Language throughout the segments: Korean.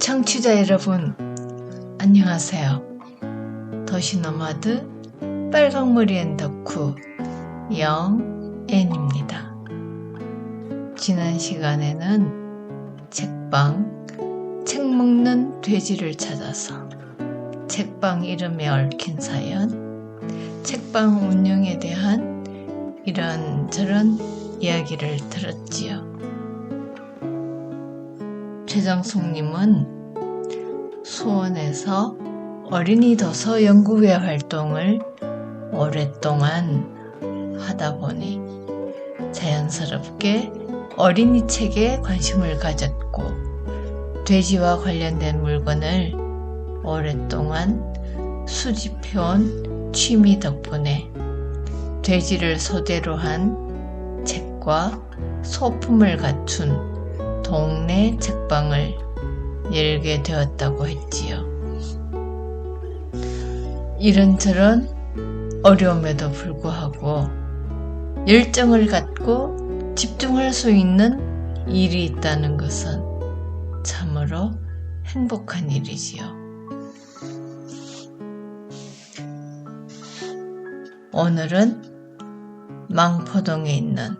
청취자 여러분, 안녕하세요. 도시노마드 빨강머리 앤 덕후 영앤입니다. 지난 시간에는 책방, 책 먹는 돼지를 찾아서 책방 이름에 얽힌 사연, 책방 운영에 대한 이런저런 이야기를 들었지요. 최정숙님은 수원에서 어린이 도서 연구회 활동을 오랫동안 하다 보니 자연스럽게 어린이 책에 관심을 가졌고 돼지와 관련된 물건을 오랫동안 수집해온 취미 덕분에 돼지를 소재로 한 책과 소품을 갖춘 동네 책방을 열게 되었다고 했지요. 이런저런 어려움에도 불구하고 열정을 갖고 집중할 수 있는 일이 있다는 것은 참으로 행복한 일이지요. 오늘은 망포동에 있는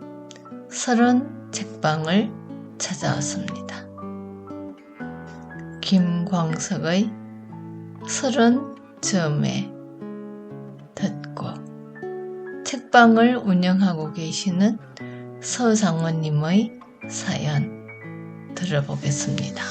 서른 책방을 찾아왔습니다. 김광석의 서른 즈음에 듣고 책방을 운영하고 계시는 서장원님의 사연 들어보겠습니다.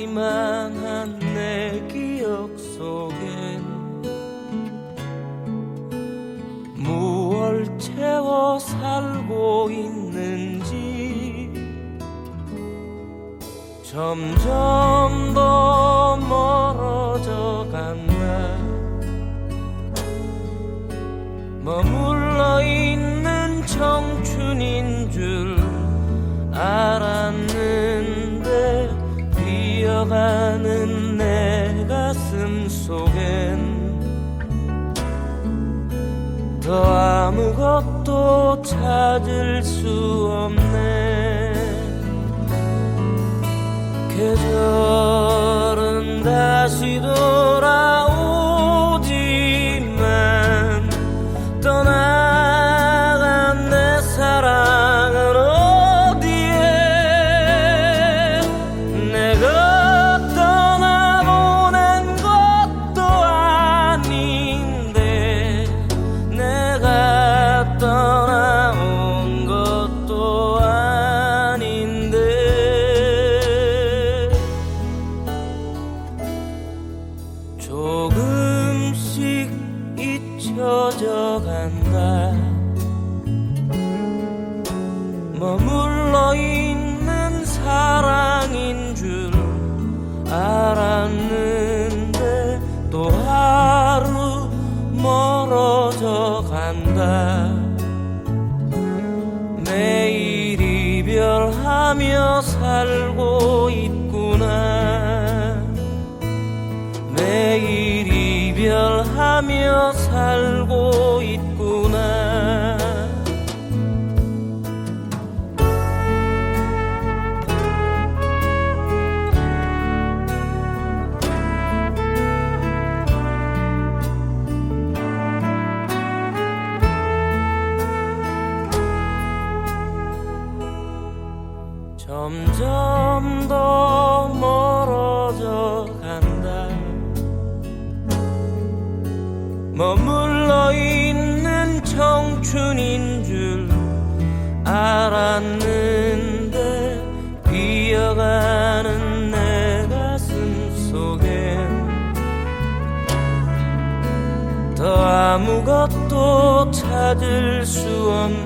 작기만 한 내 기억 속엔 무얼 채워 살고 있는지 점점 더 멀어져 간다 머물러 있는 청춘인 줄 알았는 더 아무것도 찾을 수 없네. 계절은 다시 돌아 하며 살고 있구나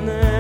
없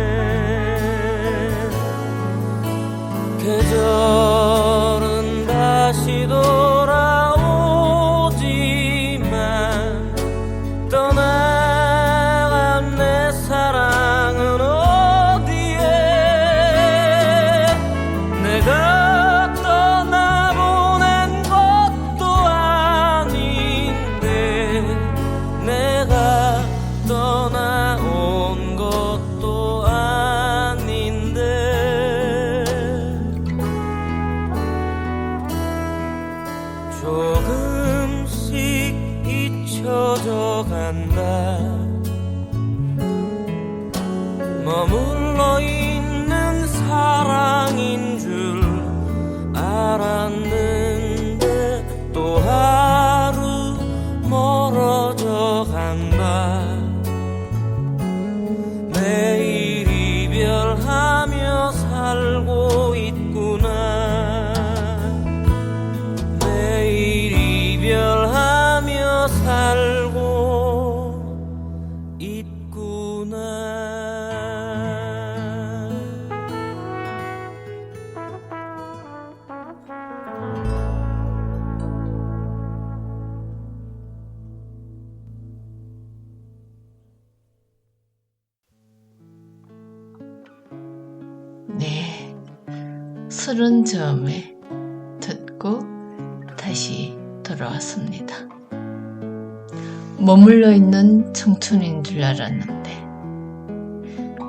머물러 있는 청춘인 줄 알았는데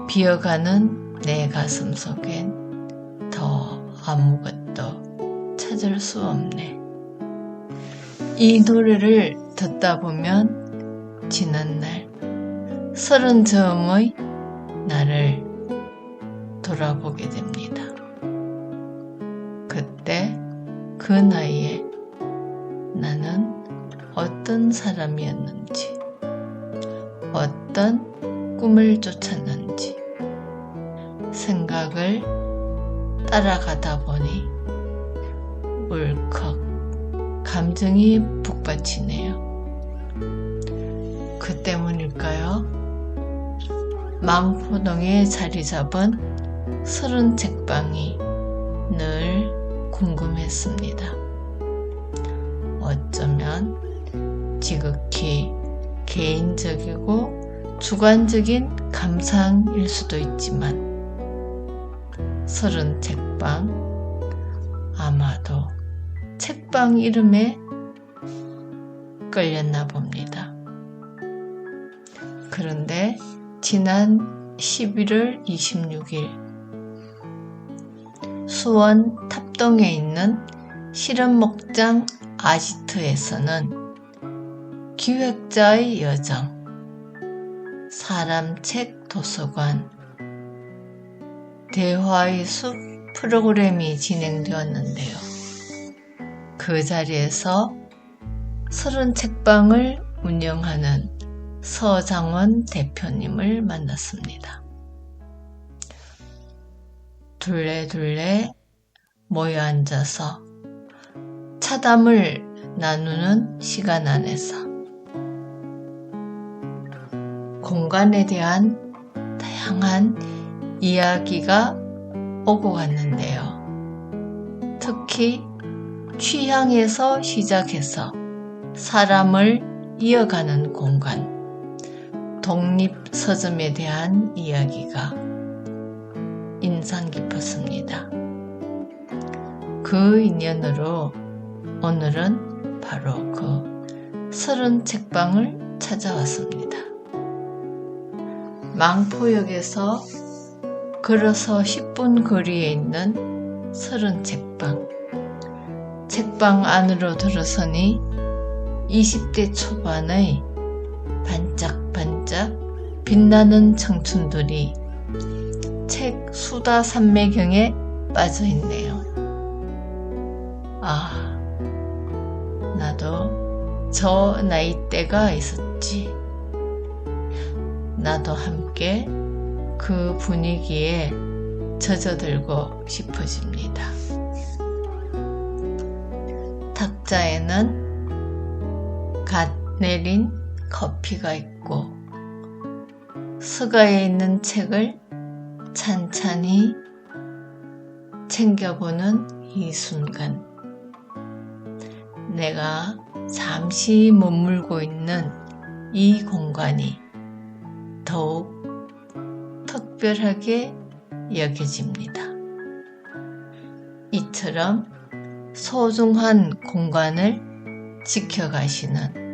비어가는 내 가슴 속엔 더 아무것도 찾을 수 없네. 이 노래를 듣다 보면 지난날 서른 즈음의 나를 돌아보게 됩니다. 그때 그 나이에 어떤 사람이었는지, 어떤 꿈을 쫓았는지 생각을 따라가다 보니 울컥 감정이 북받치네요. 그 때문일까요? 망포동에 자리 잡은 서른 책방이 늘 궁금했습니다. 어쩌면 지극히 개인적이고 주관적인 감상일 수도 있지만 서른 책방 아마도 책방 이름에 끌렸나 봅니다. 그런데 지난 11월 26일 수원 탑동에 있는 실험목장 아지트에서는 기획자의 여정, 사람 책 도서관, 대화의 숲 프로그램이 진행되었는데요. 그 자리에서 서른 책방을 운영하는 서장원 대표님을 만났습니다. 둘레둘레 모여 앉아서 차담을 나누는 시간 안에서 공간에 대한 다양한 이야기가 오고 갔는데요. 특히 취향에서 시작해서 사람을 이어가는 공간, 독립 서점에 대한 이야기가 인상 깊었습니다. 그 인연으로 오늘은 바로 그 서른 책방을 찾아왔습니다. 망포역에서 걸어서 10분 거리에 있는 서른 책방. 책방 안으로 들어서니 20대 초반의 반짝반짝 빛나는 청춘들이 책 수다 산매경에 빠져 있네요. 아, 나도 저 나이대가 있었지. 나도 함께 그 분위기에 젖어들고 싶어집니다. 탁자에는 갓 내린 커피가 있고 서가에 있는 책을 찬찬히 챙겨보는 이 순간. 내가 잠시 머물고 있는 이 공간이 더욱 특별하게 여겨집니다. 이처럼 소중한 공간을 지켜가시는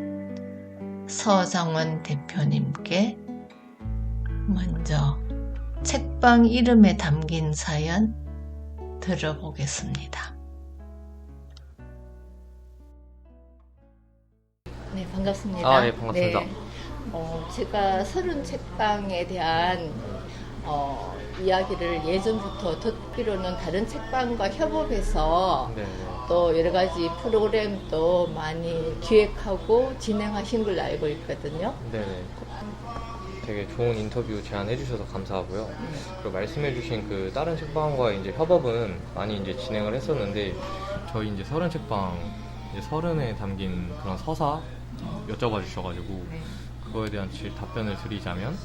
서장원 대표님께 먼저 책방 이름에 담긴 사연 들어보겠습니다. 네, 반갑습니다. 아, 예, 반갑습니다. 네, 어, 제가 서른 책방에 대한 어, 이야기를 예전부터 듣기로는 다른 책방과 협업해서 네, 네. 또 여러 가지 프로그램도 많이 기획하고 진행하신 걸로 알고 있거든요. 네, 네. 되게 좋은 인터뷰 제안해 주셔서 감사하고요. 그리고 말씀해 주신 그 다른 책방과 이제 협업은 많이 이제 진행을 했었는데 저희 이제 서른 책방 이제 서른에 담긴 그런 서사 여쭤봐 주셔가지고 네. 그거에 대한 질- 답변을 드리자면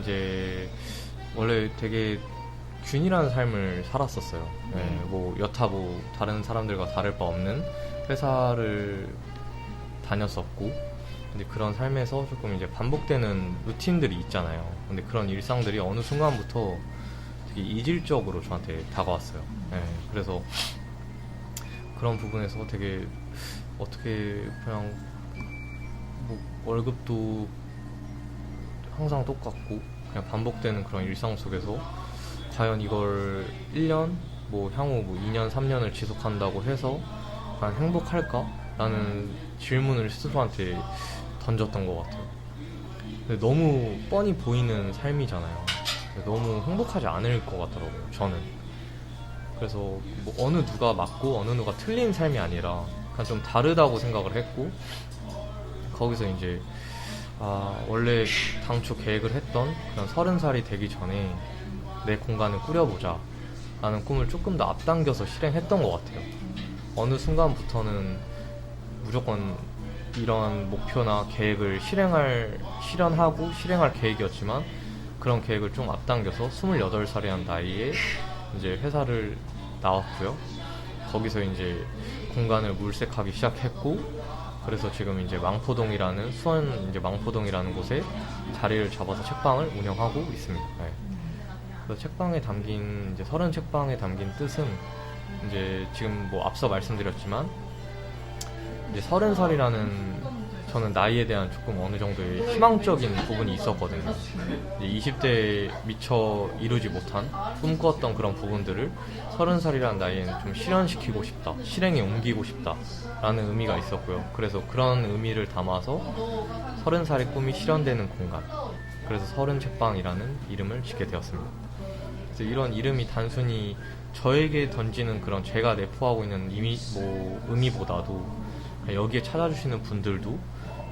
이제 원래 되게 균일한 삶을 살았었어요. 네, 뭐 여타 뭐 다른 사람들과 다를 바 없는 회사를 다녔었고 근데 그런 삶에서 조금 이제 반복되는 루틴들이 있잖아요. 근데 그런 일상들이 어느 순간부터 되게 이질적으로 저한테 다가왔어요. 네, 그래서 그런 부분에서 되게 어떻게 그냥 뭐 월급도 항상 똑같고 그냥 반복되는 그런 일상 속에서 과연 이걸 1년 뭐 향후 뭐 2년 3년을 지속한다고 해서 과연 행복할까? 라는 질문을 스스로한테 던졌던 것 같아요. 근데 너무 뻔히 보이는 삶이잖아요. 너무 행복하지 않을 것 같더라고요, 저는. 그래서 뭐 어느 누가 맞고 어느 누가 틀린 삶이 아니라 그냥 좀 다르다고 생각을 했고 거기서 이제 아 원래 당초 계획을 했던 그런 서른 살이 되기 전에 내 공간을 꾸려보자 라는 꿈을 조금 더 앞당겨서 실행했던 것 같아요 어느 순간부터는 무조건 이런 목표나 계획을 실행할 실현하고 실행할 계획이었지만 그런 계획을 좀 앞당겨서 28살이라는 나이에 이제 회사를 나왔고요. 거기서 이제 공간을 물색하기 시작했고 그래서 지금 이제 망포동이라는 수원 이제 망포동이라는 곳에 자리를 잡아서 책방을 운영하고 있습니다. 네. 그래서 책방에 담긴 이제 서른 책방에 담긴 뜻은 이제 지금 뭐 앞서 말씀드렸지만 이제 서른 살이라는 저는 나이에 대한 조금 어느 정도의 희망적인 부분이 있었거든요. 이제 20대에 미처 이루지 못한 꿈꿨던 그런 부분들을 서른 살이라는 나이에는 좀 실현시키고 싶다, 실행에 옮기고 싶다라는 의미가 있었고요. 그래서 그런 의미를 담아서 서른 살의 꿈이 실현되는 공간, 그래서 서른 책방이라는 이름을 짓게 되었습니다. 그래서 이런 이름이 단순히 저에게 던지는 그런 제가 내포하고 있는 의미, 뭐 의미보다도 여기에 찾아주시는 분들도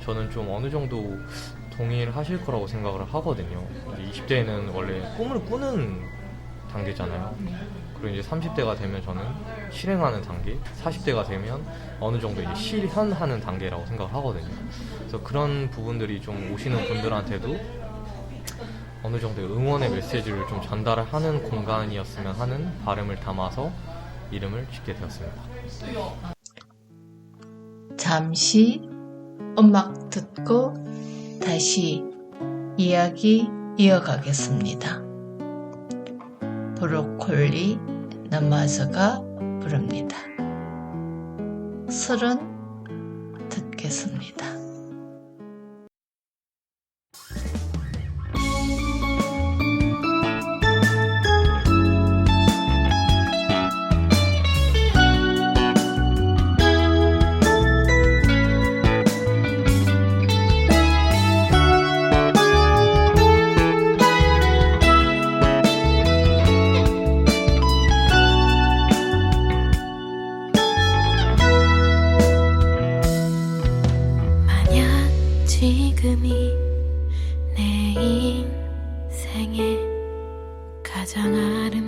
저는 좀 어느 정도 동의하실 거라고 생각을 하거든요. 이제 20대에는 원래 꿈을 꾸는 단계잖아요. 그리고 이제 30대가 되면 저는 실행하는 단계, 40대가 되면 어느 정도 이제 실현하는 단계라고 생각을 하거든요. 그래서 그런 부분들이 좀 오시는 분들한테도 어느 정도의 응원의 메시지를 좀 전달하는 공간이었으면 하는 바람을 담아서 이름을 짓게 되었습니다. 잠시 음악 듣고 다시 이야기 이어가겠습니다. 브로콜리 너마저가 부릅니다. 서른 듣겠습니다. 가장 아름다운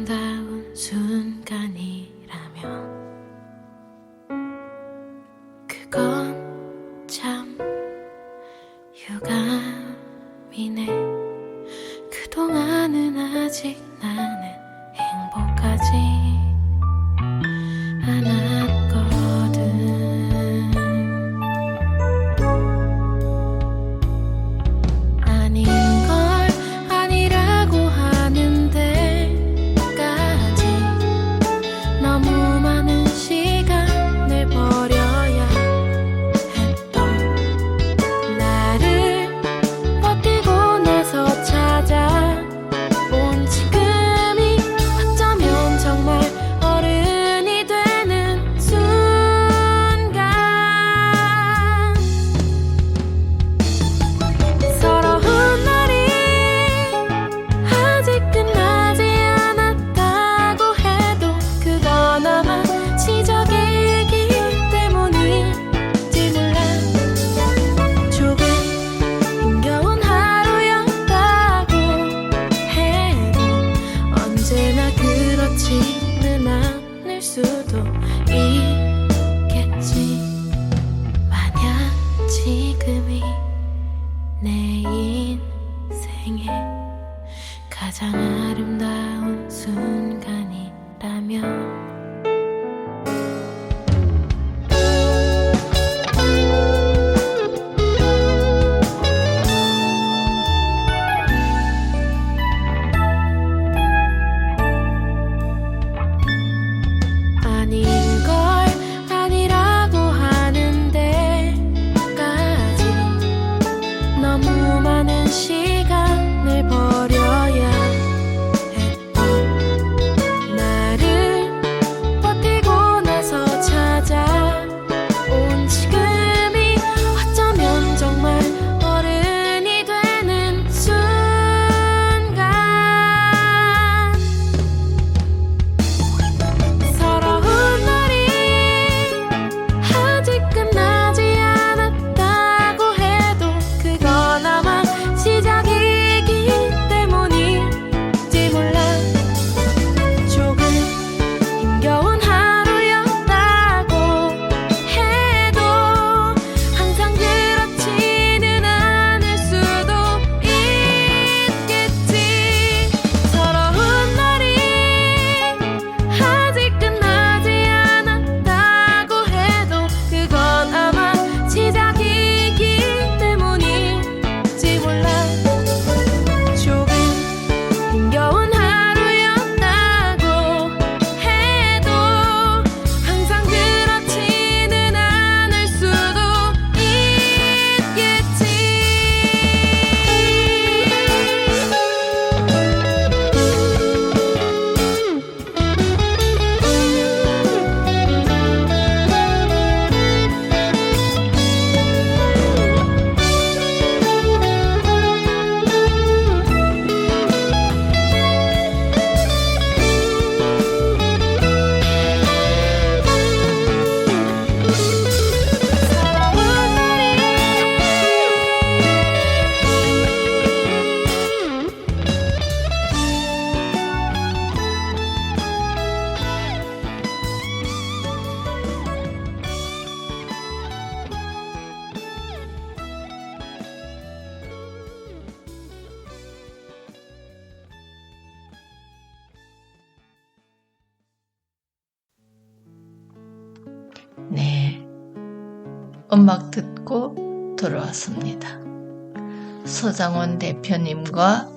서장원 대표님과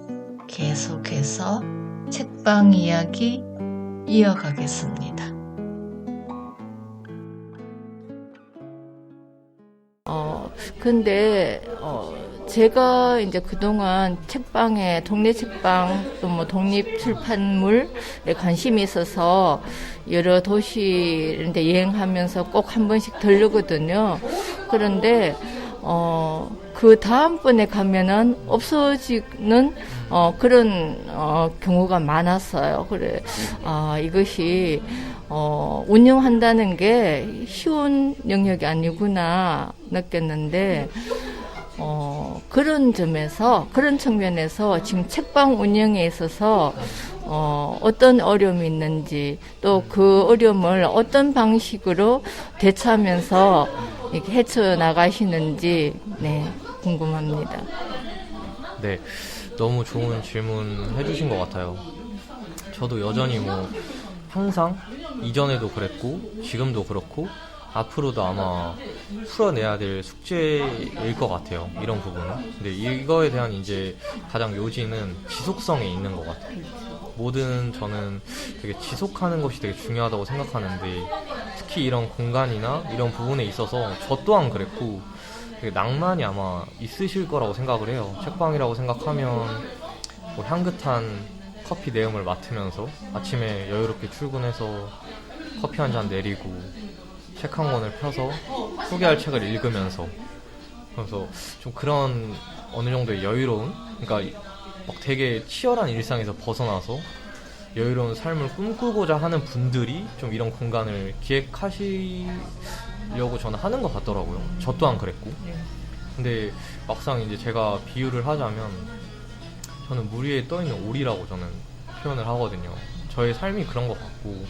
계속해서 책방 이야기 이어가겠습니다. 어, 근데, 어, 제가 이제 그동안 책방에, 동네 책방, 또 뭐 독립 출판물에 관심이 있어서 여러 도시 이제 여행하면서 꼭 한 번씩 들르거든요. 그런데, 어, 그 다음번에 가면은 없어지는, 어, 그런, 어, 경우가 많았어요. 그래, 아, 이것이, 어, 운영한다는 게 쉬운 영역이 아니구나 느꼈는데, 어, 그런 점에서, 그런 측면에서 지금 책방 운영에 있어서, 어, 어떤 어려움이 있는지, 또 그 어려움을 어떤 방식으로 대처하면서 이렇게 헤쳐 나가시는지, 네, 궁금합니다. 네. 너무 좋은 질문 해주신 것 같아요. 저도 여전히 뭐 항상 이전에도 그랬고 지금도 그렇고 앞으로도 아마 풀어내야 될 숙제일 것 같아요. 이런 부분은. 근데 이거에 대한 이제 가장 요지는 지속성에 있는 것 같아요. 뭐든 저는 되게 지속하는 것이 되게 중요하다고 생각하는데 특히 이런 공간이나 이런 부분에 있어서 저 또한 그랬고 되게 낭만이 아마 있으실 거라고 생각을 해요. 책방이라고 생각하면 뭐 향긋한 커피 내음을 맡으면서 아침에 여유롭게 출근해서 커피 한 잔 내리고 책 한 권을 펴서 소개할 책을 읽으면서 그래서 좀 그런 어느 정도의 여유로운 그러니까 막 되게 치열한 일상에서 벗어나서 여유로운 삶을 꿈꾸고자 하는 분들이 좀 이런 공간을 기획하시 려고 저는 하는 것 같더라고요. 저 또한 그랬고. 근데 막상 이제 제가 비유를 하자면 저는 물 위에 떠 있는 오리라고 저는 표현을 하거든요. 저의 삶이 그런 것 같고,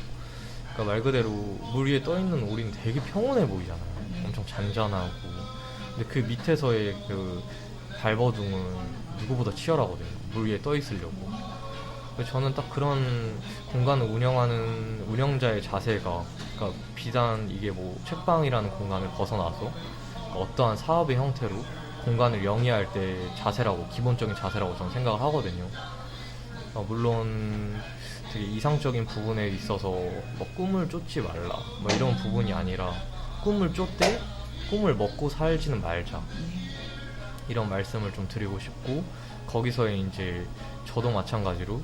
그러니까 말 그대로 물 위에 떠 있는 오리는 되게 평온해 보이잖아요. 엄청 잔잔하고, 근데 그 밑에서의 그 발버둥은 누구보다 치열하거든요. 물 위에 떠 있으려고. 그래서 저는 딱 그런 공간을 운영하는 운영자의 자세가, 그러니까 비단 이게 뭐 책방이라는 공간을 벗어나서 어떠한 사업의 형태로 공간을 영위할 때 자세라고 기본적인 자세라고 저는 생각을 하거든요. 어, 물론 되게 이상적인 부분에 있어서 뭐 꿈을 쫓지 말라 뭐 이런 부분이 아니라 꿈을 쫓되 꿈을 먹고 살지는 말자 이런 말씀을 좀 드리고 싶고 거기서의 이제 저도 마찬가지로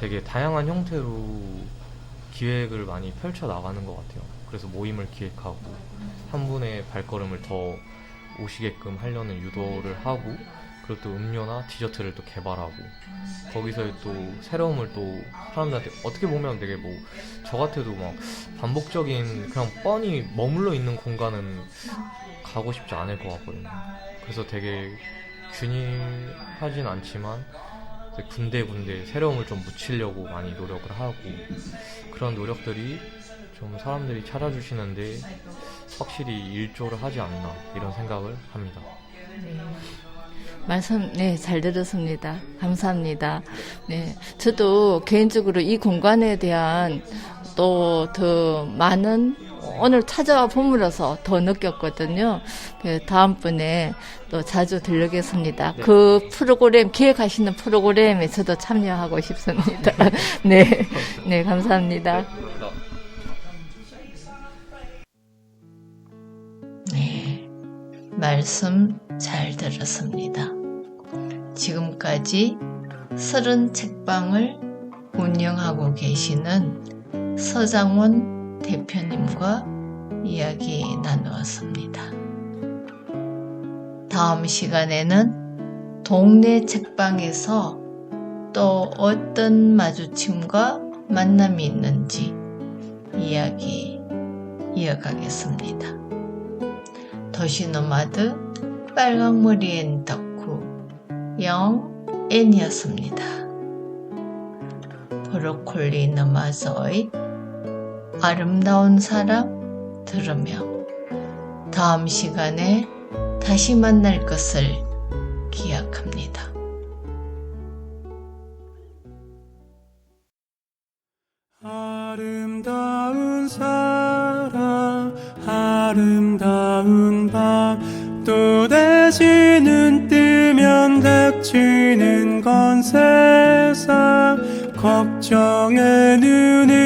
되게 다양한 형태로 기획을 많이 펼쳐 나가는 것 같아요. 그래서 모임을 기획하고 한 분의 발걸음을 더 오시게끔 하려는 유도를 하고 그리고 또 음료나 디저트를 또 개발하고 거기서의 또 새로움을 또 사람들한테 어떻게 보면 되게 뭐 저 같아도 막 반복적인 그냥 뻔히 머물러 있는 공간은 가고 싶지 않을 것 같거든요. 그래서 되게 균일하진 않지만 군데군데 새로움을 좀 묻히려고 많이 노력을 하고 그런 노력들이 좀 사람들이 찾아주시는데 확실히 일조를 하지 않나 이런 생각을 합니다. 말씀, 네, 잘 들었습니다. 감사합니다. 네, 저도 개인적으로 이 공간에 대한 또 더 많은 오늘 찾아와 보물어서 더 느꼈거든요. 그 다음번에 또 자주 들르겠습니다. 그 프로그램, 기획하시는 프로그램에 저도 참여하고 싶습니다. 네, 네, 감사합니다. 네, 말씀 잘 들었습니다. 지금까지 서른 책방을 운영하고 계시는 서장원 대표님과 이야기 나누었습니다. 다음 시간에는 동네 책방에서 또 어떤 마주침과 만남이 있는지 이야기 이어가겠습니다. 도시노마드 빨강머리 엔 덕후 영 N이었습니다. 브로콜리 너마저의 아름다운 사람 들으며 다음 시간에 다시 만날 것을 기약합니다. 아름다운 사랑 아름다운 밤 또 다시 눈 뜨면 닥치는 건 세상 걱정에 눈을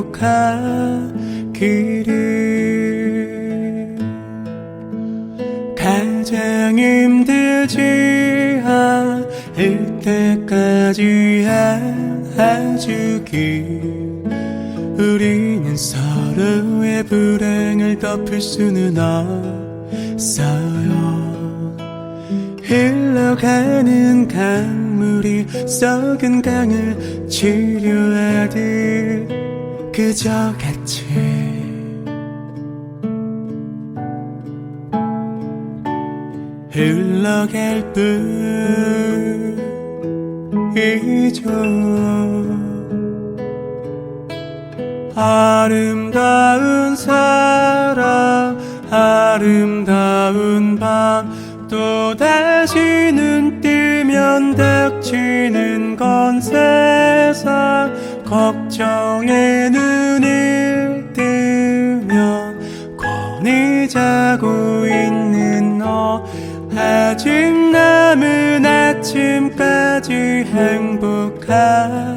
행복한 길을 가장 힘들지 않을 때까지 해주길. 우리는 서로의 불행을 덮을 수는 없어요. 흘러가는 강 아무리 썩은 강을 치료하듯 그저 같이. 흘러갈 뿐이죠. 아름다운 사랑 아름다운 밤 또다시는 변덕치는 건 세상 걱정의 눈을 뜨면 거니 자고 있는 너 아직 남은 아침까지 행복하길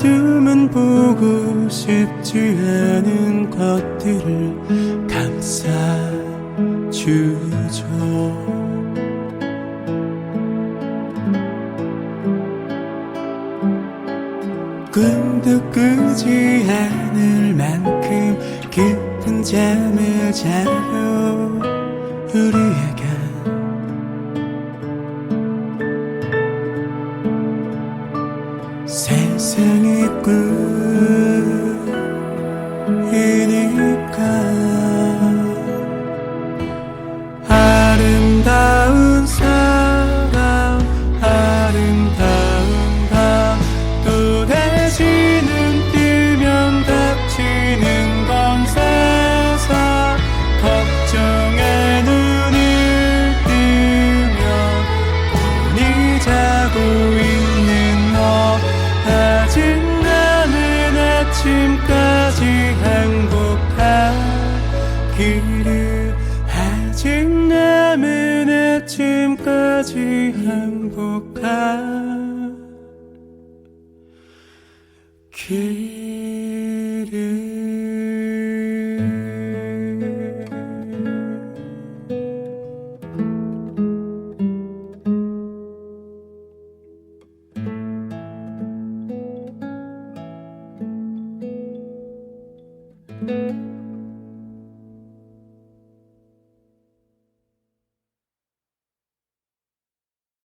어둠은 보고 싶지 않은 것들을 감싸주